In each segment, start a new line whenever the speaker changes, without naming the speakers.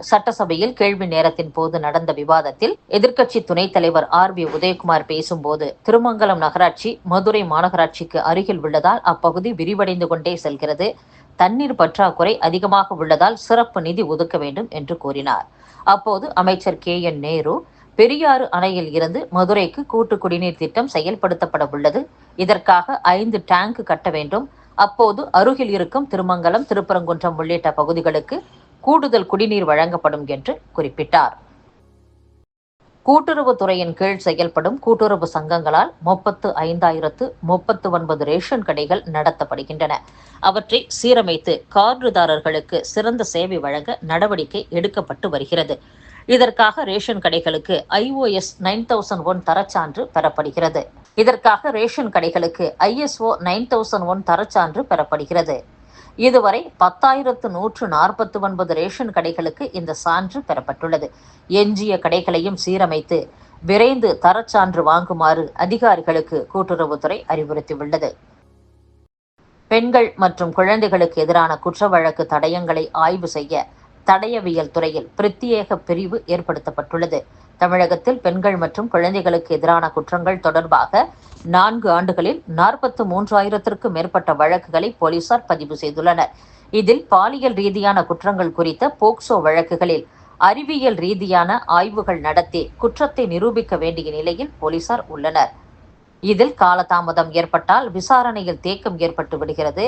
சட்டசபையில் கேள்வி நேரத்தின் போது நடந்த விவாதத்தில் எதிர்க்கட்சி துணைத் தலைவர் ஆர் பி உதயகுமார் பேசும்போது திருமங்கலம் நகராட்சி மதுரை மாநகராட்சிக்கு அருகில் உள்ளதால் அப்பகுதி விரிவடைந்து கொண்டே செல்கிறது. தண்ணீர் பற்றாக்குறை அதிகமாக உள்ளதால் சிறப்பு நிதி ஒதுக்க வேண்டும் என்று கூறினார். அப்போது அமைச்சர் கே. என். நேரு பெரியாறு அணையில் இருந்து மதுரைக்கு கூட்டு குடிநீர் திட்டம் செயல்படுத்தப்பட உள்ளது. இதற்காக ஐந்து டேங்க் கட்ட வேண்டும். அப்போது அருகில் இருக்கும் திருமங்கலம் திருப்பரங்குன்றம் உள்ளிட்ட பகுதிகளுக்கு கூடுதல் குடிநீர் வழங்கப்படும் என்று குறிப்பிட்டார். கூட்டுறவுத்துறையின் கீழ் செயல்படும் கூட்டுறவு சங்கங்களால் முப்பத்து ஐந்தாயிரத்து முப்பத்து ஒன்பது ரேஷன் கடைகள் நடத்தப்படுகின்றன. அவற்றை சீரமைத்து கார்டுதாரர்களுக்கு சிறந்த சேவை வழங்க நடவடிக்கை எடுக்கப்பட்டு வருகிறது. இதற்காக ரேஷன் கடைகளுக்கு ஐஓஎஸ் நைன் தௌசண்ட் ஒன் தரச்சான்று பெறப்படுகிறது. இதற்காக ரேஷன் கடைகளுக்கு ஐஎஸ்ஓ நைன் தௌசண்ட் ஒன் தரச்சான்று பெறப்படுகிறது. இதுவரை பத்தாயிரத்து நூற்று நாற்பத்தி ஒன்பது ரேஷன் கடைகளுக்கு இந்த சான்று பெறப்பட்டுள்ளது. எஞ்சிய கடைகளையும் சீரமைத்து விரைந்து தரச்சான்று வாங்குமாறு அதிகாரிகளுக்கு கூட்டுறவுத்துறை அறிவுறுத்தியுள்ளது. பெண்கள் மற்றும் குழந்தைகளுக்கு எதிரான குற்ற வழக்கு தடயங்களை ஆய்வு செய்ய தடயவியல் துறையில் பிரத்யேக பிரிவு ஏற்படுத்தப்பட்டுள்ளது. தமிழகத்தில் பெண்கள் மற்றும் குழந்தைகளுக்கு எதிரான குற்றங்கள் தொடர்பாக நான்கு ஆண்டுகளில் நாற்பத்து மூன்றாயிரத்திற்கும் மேற்பட்ட வழக்குகளை போலீசார் பதிவு செய்துள்ளனர். இதில் பாலியல் ரீதியான குற்றங்கள் குறித்த போக்சோ வழக்குகளில் அறிவியல் ரீதியான ஆய்வுகள் நடத்தி குற்றத்தை நிரூபிக்க வேண்டிய நிலையில் போலீசார் உள்ளனர். இதில் காலதாமதம் ஏற்பட்டால் விசாரணையில் தேக்கம் ஏற்பட்டு விடுகிறது.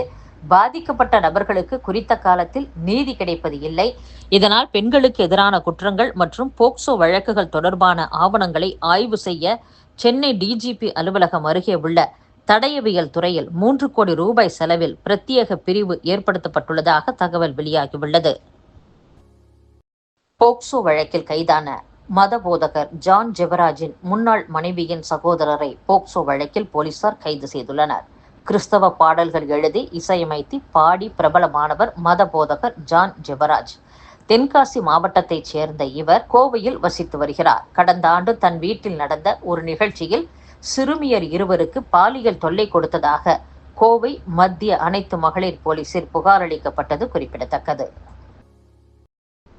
பாதிக்கப்பட்ட நபர்களுக்கு குறித்த காலத்தில் நீதி கிடைப்பது இல்லை. இதனால் பெண்களுக்கு எதிரான குற்றங்கள் மற்றும் போக்சோ வழக்குகள் தொடர்பான ஆவணங்களை ஆய்வு செய்ய சென்னை டிஜிபி அலுவலகம் அருகே உள்ள தடயவியல் துறையில் மூன்று கோடி ரூபாய் செலவில் பிரத்யேக பிரிவு ஏற்படுத்தப்பட்டுள்ளதாக தகவல் வெளியாகியுள்ளது. போக்சோ வழக்கில் கைதான மத போதகர் ஜான் ஜெவராஜின் முன்னாள் மனைவியின் சகோதரரை போக்சோ வழக்கில் போலீசார் கைது செய்துள்ளனர். கிறிஸ்தவ பாடல்கள் எழுதி இசையமைத்து பாடி பிரபலமானவர் மத போதகர் ஜான் ஜெவராஜ். தென்காசி மாவட்டத்தைச் சேர்ந்த இவர் கோவையில் வசித்து வருகிறார். கடந்த ஆண்டு தன் வீட்டில் நடந்த ஒரு நிகழ்ச்சியில் சிறுமியர் இருவருக்கு பாலியல் தொல்லை கொடுத்ததாக கோவை மத்திய அனைத்து மகளிர் போலீசில் புகார் அளிக்கப்பட்டது குறிப்பிடத்தக்கது.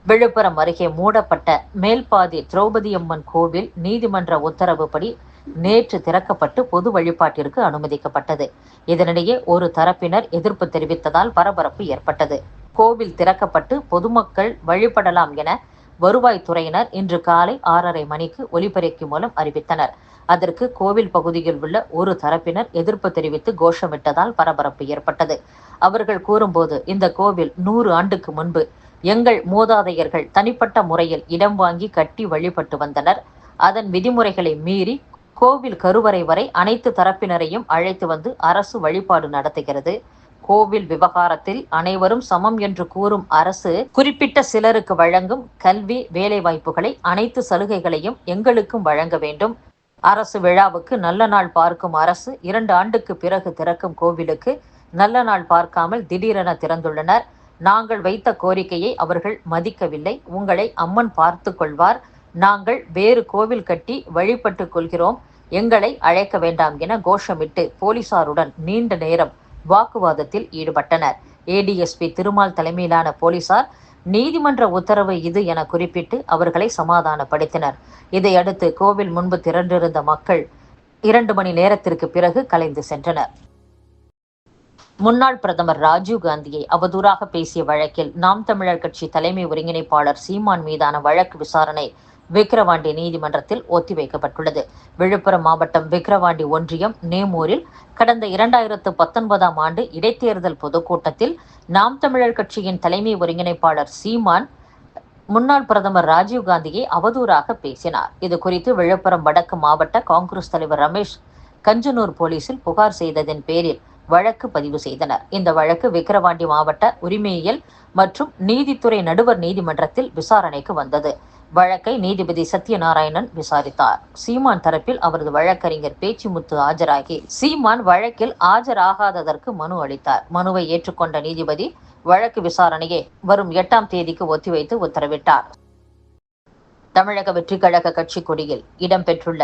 விழுப்புரம் அருகே மூடப்பட்ட மேல்பாதி திரௌபதியம்மன் கோவில் நீதிமன்ற உத்தரவுப்படி நேற்று திறக்கப்பட்டு பொது வழிபாட்டிற்கு அனுமதிக்கப்பட்டது. இதனிடையே ஒரு தரப்பினர் எதிர்ப்பு தெரிவித்ததால் பரபரப்பு ஏற்பட்டது. கோவில் திறக்கப்பட்டு பொதுமக்கள் வழிபடலாம் என வருவாய்த்துறையினர் இன்று காலை ஆறரை மணிக்கு ஒலிபெருக்கி மூலம் அறிவித்தனர். அதற்கு கோவில் பகுதியில் உள்ள ஒரு தரப்பினர் எதிர்ப்பு தெரிவித்து கோஷமிட்டதால் பரபரப்பு ஏற்பட்டது. அவர்கள் கூறும்போது இந்த கோவில் நூறு ஆண்டுக்கு முன்பு எங்கள் மூதாதையர்கள் தனிப்பட்ட முறையில் இடம் வாங்கி கட்டி வழிபட்டு வந்தனர். அதன் விதிமுறைகளை மீறி கோவில் கருவறை வரை அனைத்து தரப்பினரையும் அழைத்து வந்து அரசு வழிபாடு நடத்துகிறது. கோவில் விவகாரத்தில் அனைவரும் சமம் என்று கூறும் அரசு குறிப்பிட்ட சிலருக்கு வழங்கும் கல்வி வேலைவாய்ப்புகளை அனைத்து சலுகைகளையும் எங்களுக்கும் வழங்க வேண்டும். அரசு விழாவுக்கு நல்ல நாள் பார்க்கும் அரசு இரண்டு ஆண்டுக்கு பிறகு திறக்கும் கோவிலுக்கு நல்ல நாள் பார்க்காமல் திடீரென திறந்துள்ளனர். நாங்கள் வைத்த கோரிக்கையை அவர்கள் மதிக்கவில்லை. உங்களை அம்மன் பார்த்து கொள்வார். நாங்கள் வேறு கோவில் கட்டி வழிபட்டு கொள்கிறோம். எங்களை அழைக்க வேண்டாம் என கோஷமிட்டு போலீசாருடன் நீண்ட நேரம் வாக்குவாதத்தில் ஈடுபட்டனர். ஏடிஎஸ்பி திருமால் தலைமையிலான போலீசார் நீதிமன்ற உத்தரவு இது என குறிப்பிட்டு அவர்களை சமாதானப்படுத்தினர். இதையடுத்து கோவில் முன்பு திரண்டிருந்த மக்கள் இரண்டு மணி நேரத்திற்கு பிறகு கலைந்து சென்றனர். முன்னாள் பிரதமர் ராஜீவ் காந்தியை அவதூறாக பேசிய வழக்கில் நாம் தமிழர் கட்சி தலைமை ஒருங்கிணைப்பாளர் சீமான் மீதான வழக்கு விசாரணை விக்கிரவாண்டி நீதிமன்றத்தில் ஒத்திவைக்கப்பட்டுள்ளது. விழுப்புரம் மாவட்டம் விக்கிரவாண்டி ஒன்றியம் நேமூரில் கடந்த இரண்டாயிரத்து பத்தொன்பதாம் ஆண்டு இடைத்தேர்தல் பொதுக்கூட்டத்தில் நாம் தமிழர் கட்சியின் தலைமை ஒருங்கிணைப்பாளர் சீமான் முன்னாள் பிரதமர் ராஜீவ் காந்தியை அவதூறாக பேசினார். இது குறித்து விழுப்புரம் வடக்கு மாவட்ட காங்கிரஸ் தலைவர் ரமேஷ் கஞ்சனூர் போலீசில் புகார் செய்ததன் பேரில் வழக்கு பதிவு செய்தனர். இந்த வழக்கு விக்கிரவாண்டி மாவட்ட உரிமையியல் மற்றும் நீதித்துறை நடுவர் நீதிமன்றத்தில் விசாரணைக்கு வந்தது. வழக்கை நீதிபதி சத்யநாராயணன் விசாரித்தார். சீமான் தரப்பில் அவரது வழக்கறிஞர் பேச்சுமுத்து ஆஜராகி சீமான் வழக்கில் ஆஜராகாததற்கு மனு அளித்தார். மனுவை ஏற்றுக்கொண்ட நீதிபதி வழக்கு விசாரணையை வரும் எட்டாம் தேதிக்கு ஒத்திவைத்து உத்தரவிட்டார். தமிழக வெற்றி கழக கட்சி கொடியில் இடம்பெற்றுள்ள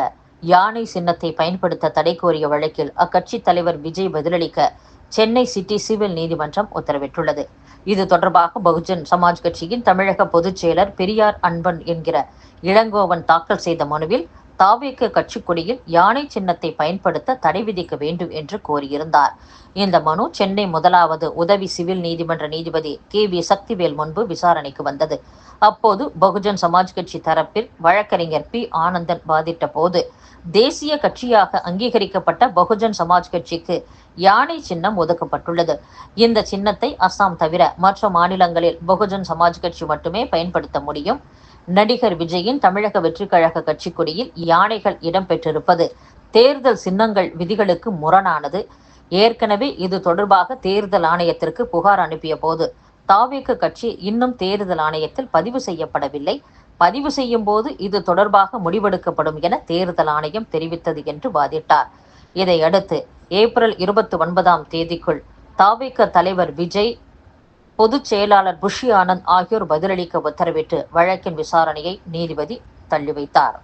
யானை சின்னத்தை பயன்படுத்த தடை கோரிய வழக்கில் அக்கட்சி தலைவர் விஜய் பதிலளிக்க சென்னை சிட்டி சிவில் நீதிமன்றம் உத்தரவிட்டுள்ளது. இது தொடர்பாக பகுஜன் சமாஜ் கட்சியின் தமிழக பொதுச் செயலர் பெரியார் அன்பன் என்கிற இளங்கோவன் தாக்கல் செய்த மனுவில் தாவேக்கு கட்சி கொடியில் யானை சின்னத்தை பயன்படுத்த தடை விதிக்க வேண்டும் என்று கோரியிருந்தார். இந்த மனு சென்னை முதலாவது உதவி சிவில் நீதிமன்ற நீதிபதி கே வி சக்திவேல் முன்பு விசாரணைக்கு வந்தது. அப்போது பகுஜன் சமாஜ் கட்சி தரப்பில் வழக்கறிஞர் பி. ஆனந்தன் வாதிட்ட போது தேசிய கட்சியாக அங்கீகரிக்கப்பட்ட பகுஜன் சமாஜ் கட்சிக்கு யானை சின்னம் ஒதுக்கப்பட்டுள்ளது. இந்த சின்னத்தை அஸ்ஸாம் தவிர மற்ற மாநிலங்களில் பகுஜன் சமாஜ் கட்சி மட்டுமே பயன்படுத்த முடியும். நடிகர் விஜயின் தமிழக வெற்றிக்கழக கட்சி கொடியில் யானைகள் இடம்பெற்றிருப்பது. தேர்தல் சின்னங்கள் விதிகளுக்கு முரணானது. ஏற்கனவே இது தொடர்பாக தேர்தல் ஆணையத்திற்கு புகார் அனுப்பிய போது தாவேக்கு கட்சி இன்னும் தேர்தல் ஆணையத்தில் பதிவு செய்யப்படவில்லை. பதிவு செய்யும் போது இது தொடர்பாக முடிவெடுக்கப்படும் என தேர்தல் ஆணையம் தெரிவித்தது என்று வாதிட்டார். இதையடுத்து ஏப்ரல் இருபத்தி ஒன்பதாம் தேதிக்குள் தாவேக்க தலைவர் விஜய் பொதுச் செயலாளர் புஷி ஆனந்த் ஆகியோர் பதிலளிக்க உத்தரவிட்டு வழக்கின் விசாரணையை நீதிபதி தள்ளி வைத்தார்